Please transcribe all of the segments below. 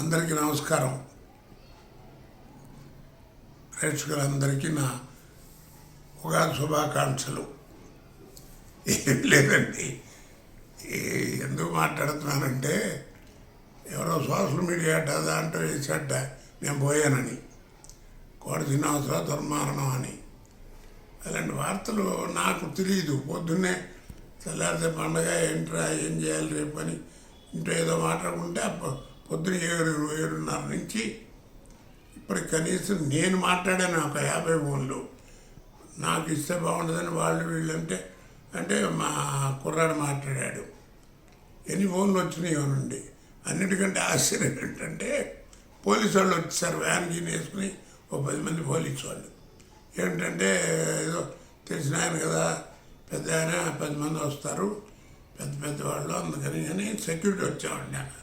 అందరికీ నమస్కారం. ప్రేక్షకులందరికీ నా ఉగాది శుభాకాంక్షలు. ఏం లేదండి. ఎందుకు మాట్లాడుతున్నానంటే ఎవరో సోషల్ మీడియా అడ్డ దాంట్లో వేసేట నేను పోయానని. కోడ శ్రీనివాసరావు దుర్మారణం అని. అలాంటి వార్తలు నాకు తెలియదు పొద్దున్నే తెల్లారితే పండగ ఏంట్రా ఏం చేయాలి రేపు అని ఇంట్లో ఏదో మాట్లాడుకుంటే అప్పుడు పొద్దున ఏడు ఏడున్నర నుంచి ఇప్పటికి కనీసం నేను మాట్లాడాను ఒక యాభై ఫోన్లు. నాకు ఇస్తే బాగుంటుందని వాళ్ళు వీళ్ళంటే అంటే మా కుర్రాడు మాట్లాడాడు. ఎన్ని ఫోన్లు వచ్చినాయి నుండి అన్నిటికంటే ఆశ్చర్యం ఏంటంటే పోలీసు వాళ్ళు వచ్చారు వ్యాన్ గీన్ వేసుకుని ఓ పది మంది పోలీసు వాళ్ళు. ఏంటంటే ఏదో తెలిసిన ఆయన కదా పెద్ద ఆయన పది మంది వస్తారు పెద్ద పెద్ద వాళ్ళు అందుకని అని సెక్యూరిటీ వచ్చామండి అన్నారు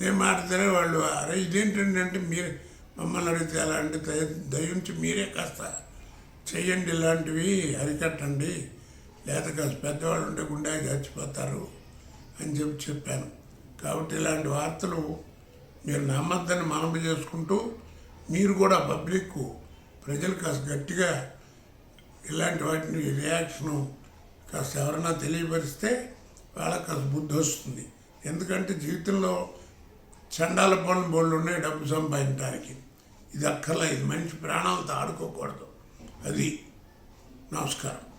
నేను మాట్లాడితే వాళ్ళు. అరే ఇదేంటంటే మీరు మమ్మల్ని అడిగితే అలాంటి దయ దయించి మీరే కాస్త చెయ్యండి ఇలాంటివి అరికట్టండి. లేదా కాస్త పెద్దవాళ్ళు ఉంటే గుండె చచ్చిపోతారు అని చెప్పి చెప్పాను. కాబట్టి ఇలాంటి వార్తలు మీరు నమ్మద్దని మనవి చేసుకుంటూ మీరు కూడా పబ్లిక్ ప్రజలు కాస్త గట్టిగా ఇలాంటి వాటిని రియాక్షను కాస్త ఎవరైనా తెలియపరిస్తే వాళ్ళకి కాస్త బుద్ధి వస్తుంది. ఎందుకంటే జీవితంలో చండాల పనులు బోళ్ళు ఉన్నాయి డబ్బు సంపాదించడానికి. ఇది అక్కర్లా ఇది మనిషి ప్రాణాలతో ఆడుకోకూడదు. అది నమస్కారం.